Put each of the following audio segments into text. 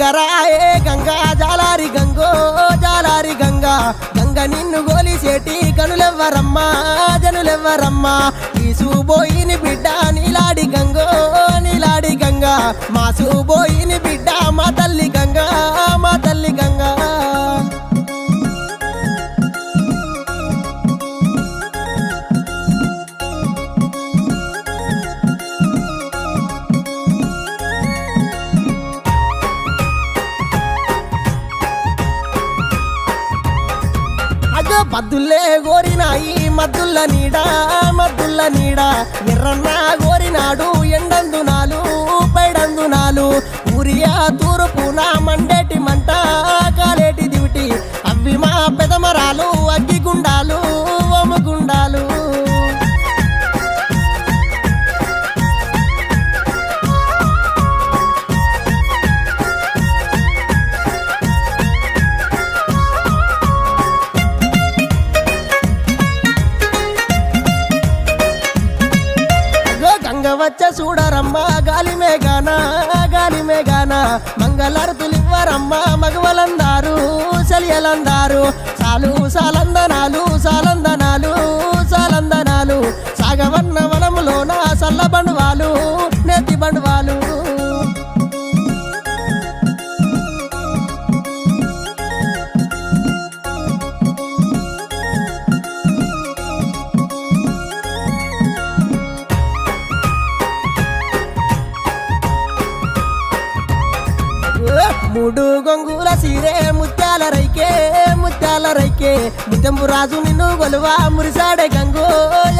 గంగరాయే గంగా? జాలారి గంగో జాలారి గంగా. గంగ నిన్ను గోలిసేటి కనులెవ్వరమ్మా జనులెవ్వరమ్మా. తీసుబోయిని బిడ్డ నీలాడి గంగో నీలాడి గంగా. మాసుబోయిని అగ మద్దుల్లే గోరినాయి మద్దుల్ల నీడ మద్దుల్ల నీడ. ఎర్రన్న గోరినాడు ఎండందునాలు పైడందునాలు ఊరియా తూర్పున మండేటి మంట కాలేటి దివిటి. అవి మా పెదమరాలు అగ్గిగుండాలు వచ్చ చూడరమ్మా గాలి మేఘానా గాలి మేఘానా. మంగళారతులు ఇవ్వరమ్మా మగవలందారు చలియలందారు సాలు చాలా మూడు గొంగుల సీరే ముత్యాల రైకే ముత్యాల రైకే. ముత్యంబు రాజు నిన్ను గొలువా మురిసాడే గంగు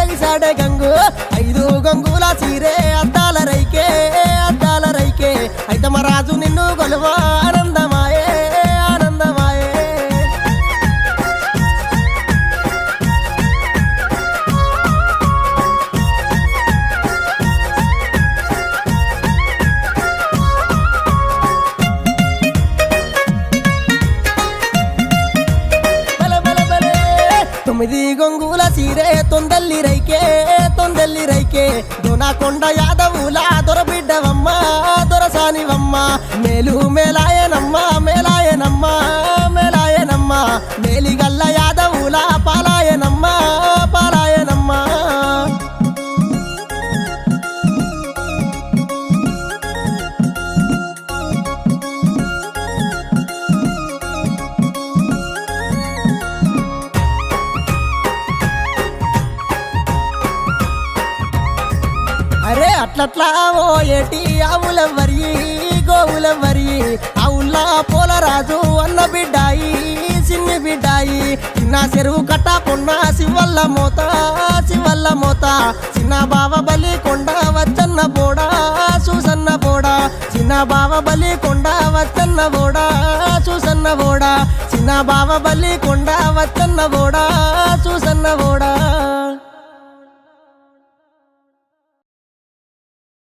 ఎగిసాడే గంగు. ఐదు గొంగుల సీరే అద్దాల రైకే అద్దాల రైకే. ఐతమ రాజు నిన్ను గొలువా తొమ్మిది గొంగుల సీరే తొందల్లి రైకే తొందల్లి రైకే. దొనకొండ యాదవుల దొరబిడ్డవమ్మ దొరసానివమ్మ. మేలు మేలా అట్లట్లా ఓ ఏటి ఆవుల మరి గోవుల మరి. ఆవుల్లా పోలరాజు అన్న బిడ్డాయి చిన్ని బిడ్డాయి. చిన్న చెరువు కట్ట పొన్న శివల్ల మోత శివల్ల మోత. చిన్న బావ బలి కొండ వచ్చన్న బోడా చూసన్న బోడా. చిన్న బావ బలి కొండ వచ్చన్న బోడా చూసన్న బోడా. చిన్న బావ బలి కొండ వచ్చన్న బోడా చూసన్న బోడా.